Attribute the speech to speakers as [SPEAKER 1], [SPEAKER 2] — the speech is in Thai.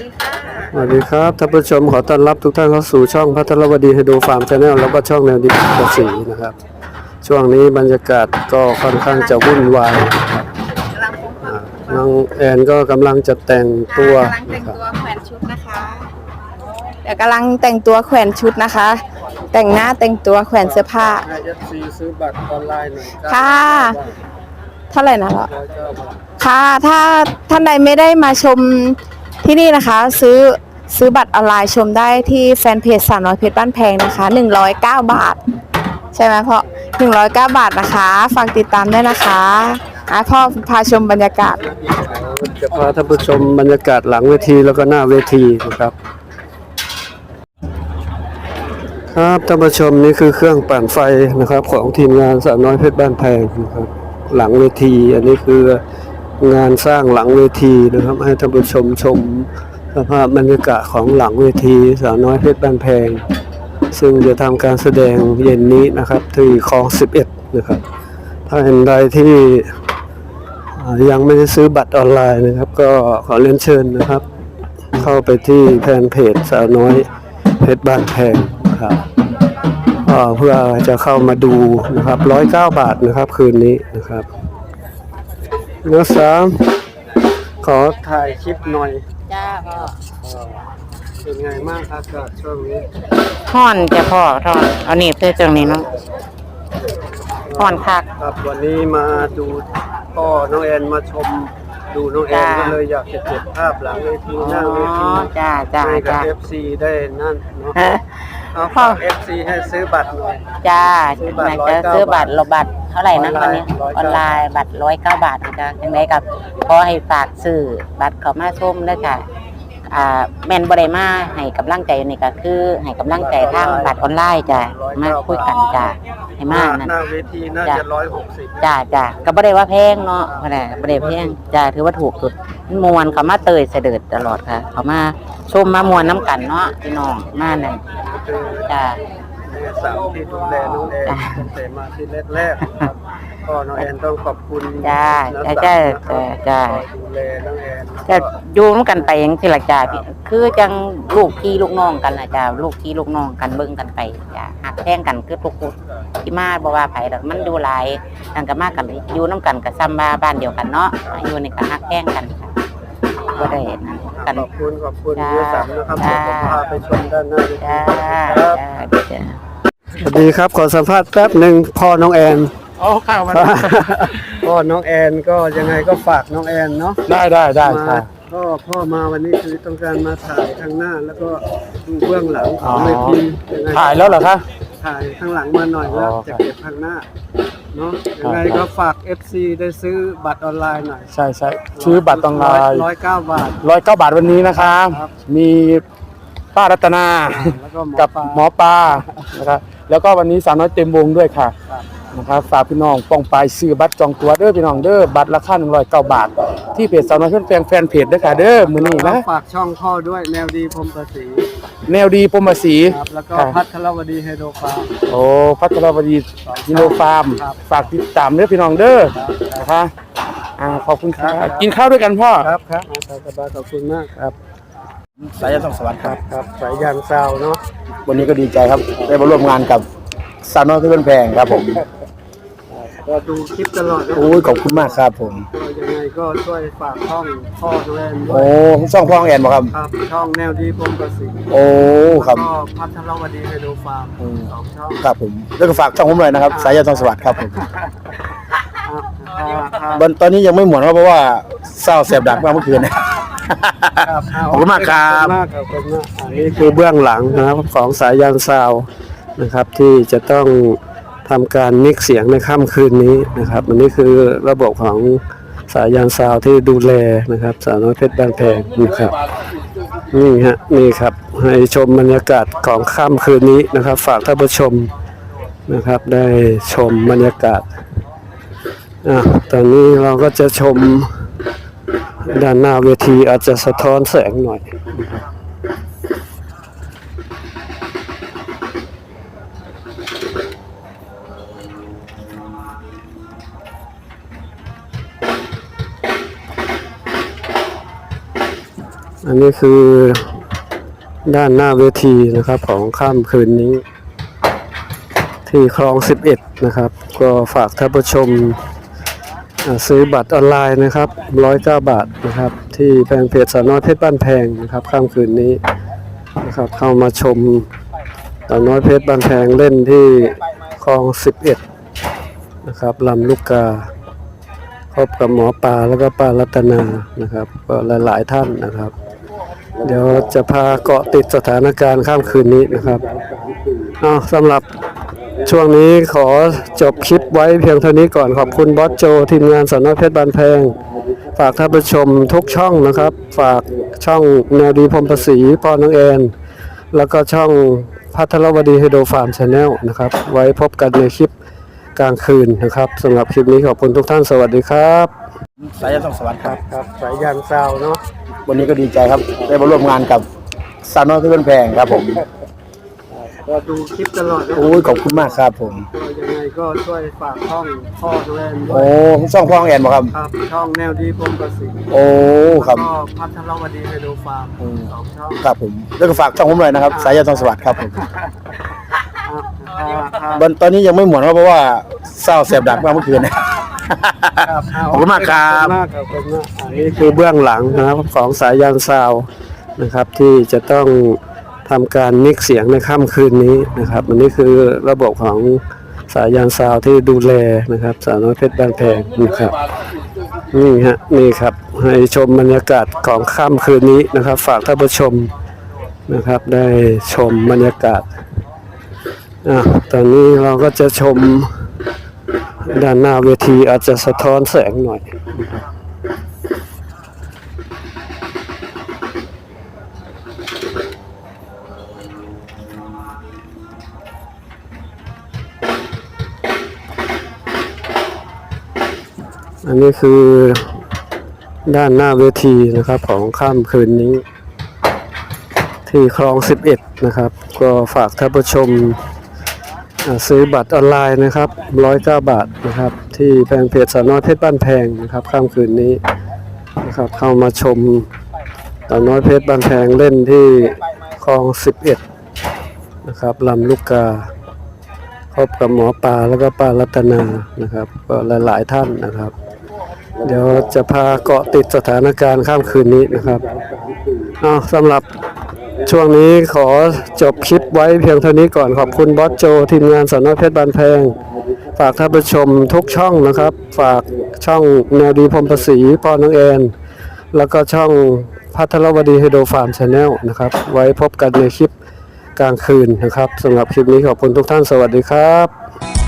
[SPEAKER 1] ดีค่ะ
[SPEAKER 2] สวัสดีครับท่านผู้ชมขอต้อนรับทุกท่านเข้าสู่ช่องพัทรวดีไฮโดรฟาร์มชาแนลแล้วก็ช่องแนวดิบกสีนะครับ ช่วงนี้บรรยากาศก็ค่อนข้างจะวุ่นวายนะครับ
[SPEAKER 1] กำลังพบกับ
[SPEAKER 2] อ่าน้องแอนก็กำลังจะแต่งตัว
[SPEAKER 1] กำลังแต่
[SPEAKER 2] นะ
[SPEAKER 1] ง
[SPEAKER 2] ครับ
[SPEAKER 1] ตัวแขวนชุดนะคะ เดี๋ยวกำลังแต่งตัวแขวนชุดนะคะ แต่งหน้าแต่งตัวแขวนเสื้อผ้า
[SPEAKER 2] ให้ FC ซื้อบัตรออนไลน์หน่อย
[SPEAKER 1] ค่ะ เท่าไหร่นะเหรอ
[SPEAKER 2] ร้อยเก้าบาท
[SPEAKER 1] ค่ะ ถ้าท่านใดไม่ได้มาชม ที่นี่นะคะซื้อซื้อบัตรออนไลน์ชมได้ที่แฟนเพจสาวน้อยเพชรบ้านแพงนะคะ 109 บาท ใช่ไหมพ่อ109 บาทนะคะฝากติดตามด้วยนะคะอะพ่อพาชมบรรยากาศ
[SPEAKER 2] จะพาท่านผู้ชมบรรยากาศหลังเวทีแล้วก็หน้าเวทีนะครับ ครับท่านผู้ชมนี่คือเครื่องปั่นไฟนะครับ ของทีมงานสาวน้อยเพชรบ้านแพงนะครับ หลังเวที อันนี้คือ งานสร้างหลังเวทีนะครับ ให้ท่านผู้ชมชมสภาพบรรยากาศของหลังเวทีสาวน้อยเพชรบ้านแพง ซึ่งจะทำการแสดงเย็นนี้นะครับที่คลอง 11 นะครับ ถ้าเห็นใดที่ยังไม่ได้ซื้อบัตรออนไลน์นะครับ ก็ขอเรียนเชิญนะครับ เข้าไปที่แฟนเพจสาวน้อยเพชรบ้านแพงนะครับเพื่อจะเข้ามาดูนะครับร้อยเก้าบาทนะครับคืนนี้นะครับ นักสามขอถ่ายคลิปหน่อย
[SPEAKER 3] จ้าพ่อ
[SPEAKER 2] เป็นไงบ้างอากาศช่วงนี้
[SPEAKER 3] ท่อนจะพ่อท่อนเอาหนีบเพื่อตรงนี้เนาะท่อนคัก
[SPEAKER 2] ครับวันนี้มาดูพ่อน้องแอนมาชมดูน้องแอน
[SPEAKER 3] จ้า
[SPEAKER 2] ก็เลยอยากจะเก็บภาพหลังเวที
[SPEAKER 3] อ๋อ
[SPEAKER 2] หน้าเวที
[SPEAKER 3] จ้าจ้า
[SPEAKER 2] ให้กับ
[SPEAKER 3] จ้า
[SPEAKER 2] FC ได้นั่นเนาะ
[SPEAKER 3] ฮะ
[SPEAKER 2] เอาฝาก FC ให้ซื้อบัตรหน่อย
[SPEAKER 3] จ้า
[SPEAKER 2] ซื้อ
[SPEAKER 3] ไห
[SPEAKER 2] บัตร
[SPEAKER 3] นจะซื้อบัตรเราบัตรเท่าไหร่นะ
[SPEAKER 2] อ
[SPEAKER 3] ต
[SPEAKER 2] อ
[SPEAKER 3] อน
[SPEAKER 2] นไลน์
[SPEAKER 3] นี้
[SPEAKER 2] ร้อย
[SPEAKER 3] อ
[SPEAKER 2] เก้า
[SPEAKER 3] อนไลน์บัตรร้อยเก้าบาทนะจ้ายังไงกับขอให้ฝากซื้อบัตรเขามาชมด้วยค่ะอ่าแมนบริมาให้กำลังใจนี่ก็คือให้กำลังใจทางบัตรออนไลน์จ้ามาคุยกันจ้าให้
[SPEAKER 2] ห
[SPEAKER 3] มา
[SPEAKER 2] น้าก
[SPEAKER 3] นั่น
[SPEAKER 2] หน้าเวทีน่า
[SPEAKER 3] จ้ะ
[SPEAKER 2] จะร้อยหกสิบ
[SPEAKER 3] จ้าจ้าก็บ่ได้ว่าแพงเนาะบ่ได้บ่ได้แพงจ้าถือว่าถูกสุดมวนเขามาเตยเสด็จตลอดค่ะ เขามา ชมมามวนน้ำกันเนาะพี่น้องมานั่น
[SPEAKER 2] คือ
[SPEAKER 3] จ้า
[SPEAKER 2] แม่สาวที่ดูแลน้องแอน
[SPEAKER 3] จ้ะ
[SPEAKER 2] ตั้งแต่มาที่แรกๆนะครับก็น้องแอนต้องขอบคุณ
[SPEAKER 3] จ้า
[SPEAKER 2] น้า
[SPEAKER 3] จ้า
[SPEAKER 2] สาวนะครับ
[SPEAKER 3] จ้า
[SPEAKER 2] ก็ดูแลน้องแอน
[SPEAKER 3] จะอยู่นำกันไปจังซี่ล่ะจ้าพี่คือจังลูกพี่ลูกน้องกันล่ะจ้าลูกพี่ลูกน้องกันเบิ่งกันไปจ้าหักแพงกันคือทุกคนที่มาบ่ว่าไผดอกมันดูหลายนั่นก็มากันอยู่นํกันก็ซ้ำบ้าบ้านเดียวกันเนาะอยู่นี่ก็หักแพงกันค่ะบ่ได้นั่น กัน
[SPEAKER 2] ขอบคุณขอบคุณ
[SPEAKER 3] จ้า
[SPEAKER 2] เยอะสามนะครับ
[SPEAKER 3] จ้า
[SPEAKER 2] ผมพาไปชมด้านหน้าเวที
[SPEAKER 3] จ้า
[SPEAKER 2] ครับ
[SPEAKER 3] จ้า
[SPEAKER 2] สวัสดีครับขอสัมภาษณ์แป๊บหนึ่งพ่อน้องแอน
[SPEAKER 4] โอ้ข้าวมัน
[SPEAKER 2] พ่อน้องแอนก็ยังไงก็ฝากน้องแอนเนาะ
[SPEAKER 4] ได้ได้ได้
[SPEAKER 2] มา
[SPEAKER 4] ค่ะ
[SPEAKER 2] ก็พ่อมาวันนี้คือต้องการมาถ่ายข้างหน้าแล้วก็ดูเบื้องหลังข
[SPEAKER 4] อ๋
[SPEAKER 2] อ
[SPEAKER 4] อง
[SPEAKER 2] เวทียังไง
[SPEAKER 4] ถ่ายแล้วเหรอคะ
[SPEAKER 2] ถ่ายข้างหลังมาหน่อยแล้ว
[SPEAKER 4] อ๋อ
[SPEAKER 2] จะเก็บข้างหน้า เนาะยังไง
[SPEAKER 4] ครั
[SPEAKER 2] ก็
[SPEAKER 4] บ
[SPEAKER 2] ฝาก FC ได้ซื้อบัตรออนไลน์หน่อย
[SPEAKER 4] ใช่ใช่ซื้อบัตรออนไลน์
[SPEAKER 2] ร้อยเก้าบาท
[SPEAKER 4] ร้อยเก้าบาทวันนี้นะคะ
[SPEAKER 2] ครับ
[SPEAKER 4] มีป้ารัตนา
[SPEAKER 2] แล้วก็หมอ
[SPEAKER 4] กับ
[SPEAKER 2] ปลา
[SPEAKER 4] หมอปลานะครับ แล้วก็วันนี้สาวน้อยเต็มวงด้วยค่ะ
[SPEAKER 2] ครับ
[SPEAKER 4] นะครับฝากพี่น้องป้องไปซื้อบัตรจองตัวเด้อพี่น้องเด้อบัตรราคา109บาท ที่เพจสาวน้อยเพื่อนแฟนแฟนเพจด้วยค่ะเด้อมื้อนี้นะ
[SPEAKER 2] ฝากช่องพ่อด้วยแนวดีพรหมประสี
[SPEAKER 4] แนวดีพรหมศรี
[SPEAKER 2] ครับแล้วก็
[SPEAKER 4] ครับ
[SPEAKER 2] พัทรวดีไฮโดรฟาร์ม
[SPEAKER 4] โอ้พัทรวดีกิโลฟาร์ม
[SPEAKER 2] ครับ
[SPEAKER 4] ฝากติดตามเด้อพี่น้องเด้อนะคะอ่าขอบคุณค่ะกินข้าวด้วยกันพ่อ
[SPEAKER 2] ครับครับสบายๆขอบคุณมากครับ
[SPEAKER 4] สายต้องสวัสดิ์ครับ
[SPEAKER 2] ครับ สายยางซาวเนาะ
[SPEAKER 4] วันนี้ก็ดีใจครับ ได้มาร่วมงานกับสาวน้อยเพื่อนแพงครับผม
[SPEAKER 2] ก็ดูคลิปตลอดนะ
[SPEAKER 4] โอ้ยขอบคุณมากครับผม
[SPEAKER 2] ก็ยังไงก็ช่วยฝากช่องพ่อด้วยด้ว
[SPEAKER 4] โอ้
[SPEAKER 2] ย
[SPEAKER 4] ช่องพ่อแอนบอกครับ
[SPEAKER 2] ครับช่องแนวดีพรหมประสี
[SPEAKER 4] โอ้ครับ
[SPEAKER 2] แล้วก็พัทรวดีไฮโดรฟาร์ม
[SPEAKER 4] อืม
[SPEAKER 2] สองช่อง
[SPEAKER 4] ครับผมแล้วก็ฝากช่องผมเลยนะครับ สายยาทองสวัสดิ์ครับผม
[SPEAKER 2] ครับครับ
[SPEAKER 4] ตอนตอนนี้ยังไม่หมดครับเพราะว่าเศร้าแสบดักมากเมื่อคืน
[SPEAKER 2] ครับ
[SPEAKER 4] ขอบคุณมากครับ
[SPEAKER 2] ขอบคุณมากครับขอบคุณมากอันนี้คือเบื้องหลังนะครับของสายยางซาวนะครับที่จะต้อง ทำการมิกเสียงในค่ำคืนนี้นะครับอันนี้คือระบบของสายยางซาวที่ดูแลนะครับ สาวน้อยเพชรบางแพงนะครับนี่ฮะนี่ครับให้ชมบรรยากาศของค่ำคืนนี้นะครับ ฝากท่านผู้ชมนะครับ ได้ชมบรรยากาศอะตอนนี้เราก็จะชมด้านหน้าเวทีอาจจะสะท้อนแสงหน่อย อันนี้คือด้านหน้าเวทีนะครับของค่ำคืนนี้ ที่คลอง 11 นะครับ ก็ฝากท่านผู้ชมซื้อบัตรออนไลน์นะครับ109บาทนะครับ ที่แฟนเพจสาวน้อยเพชรบ้านแพงนะครับค่ำคืนนี้นะครับเข้ามาชมสาวน้อยเพชรบ้านแพงเล่นที่คลอง 11 นะครับลำลูกกาพบกับหมอปลาแล้วก็ปลารัตนานะครับก็หลาย ๆ ท่านนะครับ เดี๋ยวจะพาเกาะติดสถานการณ์ข้ามคืนนี้นะครับเอาสำหรับช่วงนี้ขอจบคลิปไว้เพียงเท่านี้ก่อนขอบคุณบอสโจ ทีมงานสนเพชรบานแพง ฝากท่านผู้ชมทุกช่องนะครับ ฝากช่องแนวดีพรมประสีปอน้องแอน แล้วก็ช่องพัทรวดีไฮโดรฟาร์มชาแนลนะครับ ไว้พบกันในคลิป กลางคืนนะครับสำหรับคลิปนี้ขอบคุณทุกท่านสวัสดีครับ
[SPEAKER 4] สายยันต้องสวัสดิ์ครับ
[SPEAKER 2] ครับสายยานซาวเนาะ
[SPEAKER 4] วันนี้ก็ดีใจครับได้มาร่วมงานกับสาวน้อยเพื่อนแพงครับผม
[SPEAKER 2] ก็ดูคลิปตลอดนะ
[SPEAKER 4] โอ้ยขอบคุณมากครับผม
[SPEAKER 2] ก็ยังไงก็ช่วยฝากช่องพ่อด้วย
[SPEAKER 4] โอ้ช่องพ่อแอนบอกครับ
[SPEAKER 2] ครับช่องแนวดีพรหมประสี
[SPEAKER 4] โอ้ครับ
[SPEAKER 2] ก็พัทรวดีไฮโดรฟาร์ม
[SPEAKER 4] อืม
[SPEAKER 2] สองช่อง
[SPEAKER 4] ครับผมแล้วก็ฝากช่องผมเลยนะครับ สายยันต้องสวัสดิ์ครับผม
[SPEAKER 2] อ่าอ่า
[SPEAKER 4] ตอนตอนนี้ยังไม่หมดครับเพราะว่าเศร้าแสบดักมากเมื่อคืนนะ
[SPEAKER 2] ครับ
[SPEAKER 4] ขอบคุณมากครับ
[SPEAKER 2] ขอบคุณมากครับขอบคุณมากอันนี้คือเบื้องหลังนะครับของสายยานซาวนะครับ ที่จะต้องทำการมิกซ์เสียงในค่ำคืนนี้นะครับอันนี้คือระบบของสายยานซาวที่ดูแลนะครับ สาวน้อยเพชรบ้านแพงนะครับนี่ฮะนี่ครับให้ชมบรรยากาศของค่ำคืนนี้นะครับ ฝากท่านผู้ชมนะครับ ได้ชมบรรยากาศ อะตอนนี้เราก็จะชมด้านหน้าเวทีอาจจะสะท้อนแสงหน่อยอันนี้คือด้านหน้าเวทีนะครับของค่ำคืนนี้ ที่คลอง 11 นะครับ ก็ฝากท่านผู้ชม ซื้อบัตรออนไลน์นะครับ109บาทนะครับ ที่แฟนเพจสาวน้อยเพชรบ้านแพงนะครับค่ำคืนนี้นะครับเข้ามาชมสาวน้อยเพชรบ้านแพงเล่นที่คลอง11นะครับลำลูกกาพบกับหมอปลาแล้วก็ปลารัตนานะครับก็หลายๆท่านนะครับ เดี๋ยวจะพาเกาะติดสถานการณ์ข้ามคืนนี้นะครับเอาสำหรับ ช่วงนี้ขอจบคลิปไว้เพียงเท่านี้ก่อนขอบคุณบอสโจ ทีมงานสำนักเพชรบานแพง ฝากท่านผู้ชมทุกช่องนะครับ ฝากช่องแนวดีพรหมประสีปอน้องแอน แล้วก็ช่องพัทรวดีไฮโดรฟาร์มชาแนลนะครับ ไว้พบกันในคลิปกลางคืนนะครับสำหรับคลิปนี้ขอบคุณทุกท่านสวัสดีครับ